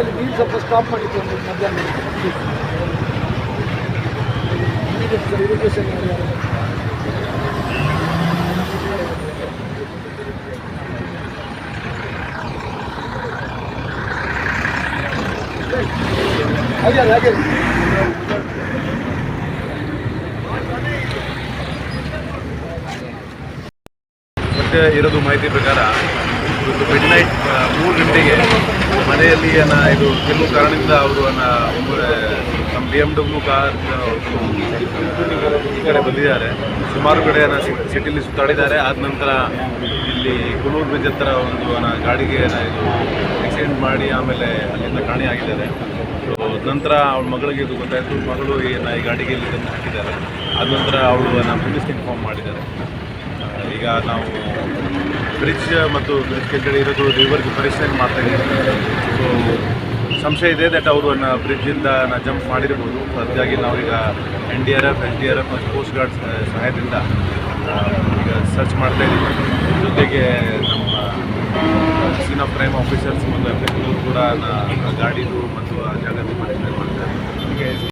ಅಲ್ಲಿ ನೀರು ಸ್ವಲ್ಪ ಸ್ಟಾಪ್ ಮಾಡಿತ್ತು ಒಂದು ಮಧ್ಯಾಹ್ನ. ಇರಿಗೇಷನ್ ಹಾಗೆ ಹಾಗೆ. ಮತ್ತೆ ಇರೋದು ಮಾಹಿತಿ ಪ್ರಕಾರ ಇವತ್ತು ಮಿಡ್ ನೈಟ್ ಮೂರು ಗಂಟೆಗೆ ಮನೆಯಲ್ಲಿ ಏನ ಇದು ಕೆಲವು ಕಾರಣದಿಂದ ಅವರು ನಮ್ಮ ಬಿ ಎಂ ಡಬ್ಲ್ಯೂ ಕಾರ್ ಈ ಕಡೆ ಬಂದಿದ್ದಾರೆ. ಸುಮಾರು ಕಡೆ ಸಿಟಿಲಿ ಸುತ್ತಾಡಿದ್ದಾರೆ. ಆದ ನಂತರ ಇಲ್ಲಿ ಕುಲೂರ್ ಬ್ರಿಡ್ಜ್ ಹತ್ರ ಒಂದು ಗಾಡಿಗೆ ಇದು ಆಕ್ಸಿಡೆಂಟ್ ಮಾಡಿ ಆಮೇಲೆ ಅಲ್ಲಿಂದ ಕಾಣೆಯಾಗಿದ್ದಾರೆ ನಂತರ ಅವಳ ಮಗಳಿಗೆ ಇದು ಗೊತ್ತಾಯಿತು. ಮಗಳು ಏನ ಈ ಗಾಡಿಗೆ ಇಲ್ಲಿ ತಂದು ಹಾಕಿದ್ದಾರೆ. ಆದ ನಂತರ ಅವಳು ನಮ್ಮ ಪೊಲೀಸ್ಗೆ ಇನ್ಫಾರ್ಮ್ ಮಾಡಿದ್ದಾರೆ. ಈಗ ನಾವು ಬ್ರಿಡ್ಜ್ ಮತ್ತು ಬ್ರಿಡ್ಜ್ ಕೆಳಗಡೆ ಇರೋದು ರಿವರ್ಗೆ ಪರಿಶೀಲನೆ ಮಾಡ್ತಾ ಇದ್ದೀವಿ ಸೊ ಸಂಶಯ ಇದೆ ದಟ್ ಅವರು ಬ್ರಿಡ್ಜಿಂದ ಜಂಪ್ ಮಾಡಿರ್ಬೋದು. ಅದಕ್ಕಾಗಿ ನಾವೀಗ N D R F, N D R F ಮತ್ತು ಕೋಸ್ಟ್ ಗಾರ್ಡ್ ಸಹಾಯದಿಂದ ಈಗ ಸರ್ಚ್ ಮಾಡ್ತಾ ಇದ್ದೀವಿ. ಜೊತೆಗೆ ನಮ್ಮ ಸೀನ್ ಆಫ್ ಆಫೀಸರ್ಸ್ ಮತ್ತು ಎಫ್ ಕೂಡ ಗಾಡಿದು ಮತ್ತು ಆ ಜಾಗದ